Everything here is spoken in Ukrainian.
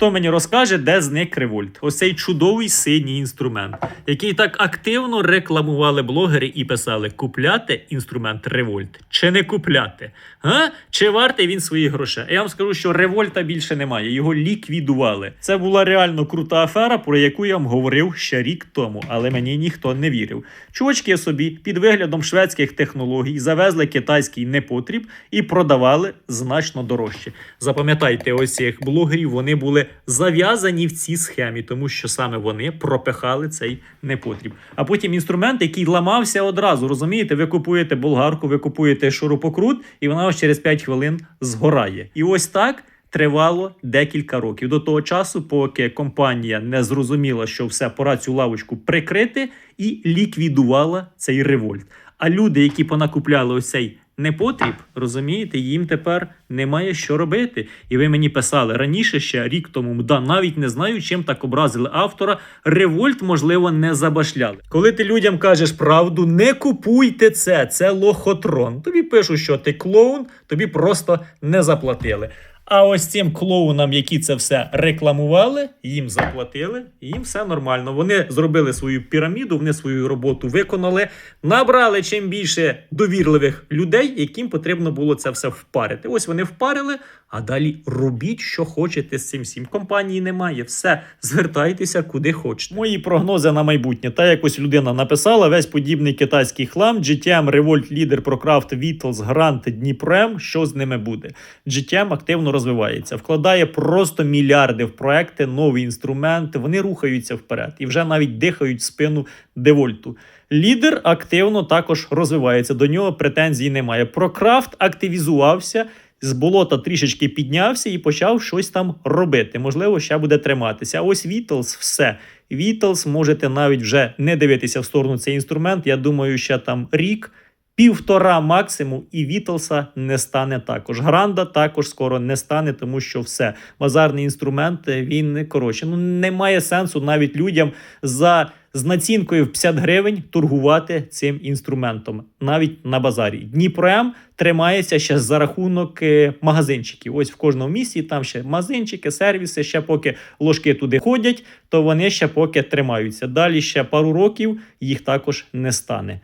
Хто мені розкаже, де зник револьт? Ось цей чудовий синій інструмент, який так активно рекламували блогери і писали: купляти інструмент револьт чи не купляти? Га? Чи вартий він своїх грошей? Я вам скажу, що револьта більше немає. Його ліквідували. Це була реально крута афера, про яку я вам говорив ще рік тому, але мені ніхто не вірив. Чувачки собі під виглядом шведських технологій завезли китайський непотріб і продавали значно дорожче. Запам'ятайте, ось цих блогерів вони були зав'язані в цій схемі, тому що саме вони пропихали цей непотріб. А потім інструмент, який ламався одразу. Розумієте, ви купуєте болгарку, ви купуєте шурупокрут, і вона ось через 5 хвилин згорає. І ось так. Тривало декілька років до того часу, поки компанія не зрозуміла, що все пора цю лавочку прикрити, і ліквідувала цей револьт. А люди, які понакупляли ось цей непотріб, розумієте, їм тепер немає що робити. І ви мені писали раніше, ще рік тому, да, навіть не знаю, чим так образили автора. Револьт, можливо, не забашляли. Коли ти людям кажеш правду, не купуйте це, це лохотрон. Тобі пишуть, що ти клоун, тобі просто не заплатили. А ось цим клоунам, які це все рекламували, їм заплатили, і їм все нормально. Вони зробили свою піраміду, вони свою роботу виконали, набрали чим більше довірливих людей, яким потрібно було це все впарити. Ось вони впарили, а далі робіть, що хочете з цим всім. Компанії немає. Все, звертайтеся куди хочете. Мої прогнози на майбутнє. Та якось людина написала весь подібний китайський хлам, GTM, Revolt, Leader, Procraft, Vitals, Grant, Дніпрем. Що з ними буде? GTM активно розвивається, вкладає просто мільярди в проекти, нові інструменти. Вони рухаються вперед і вже навіть дихають спину Девольту. Лідер активно також розвивається. До нього претензій немає. Прокрафт активізувався. З болота трішечки піднявся і почав щось там робити. Можливо, ще буде триматися. А ось Вітлз все. Вітлз можете навіть вже не дивитися в сторону цей інструмент. Я думаю, ще там рік, півтора максимум, і Вітлса не стане також. Гранда також скоро не стане, тому що все. Базарний інструмент е, він коротше. Ну немає сенсу навіть людям за з націнкою в 50 гривень торгувати цим інструментом навіть на базарі. Дніпром тримається ще за рахунок е, магазинчиків. Ось в кожному місці там ще магазинчики, сервіси. Ще поки ложки туди ходять, то вони ще поки тримаються. Далі ще пару років їх також не стане.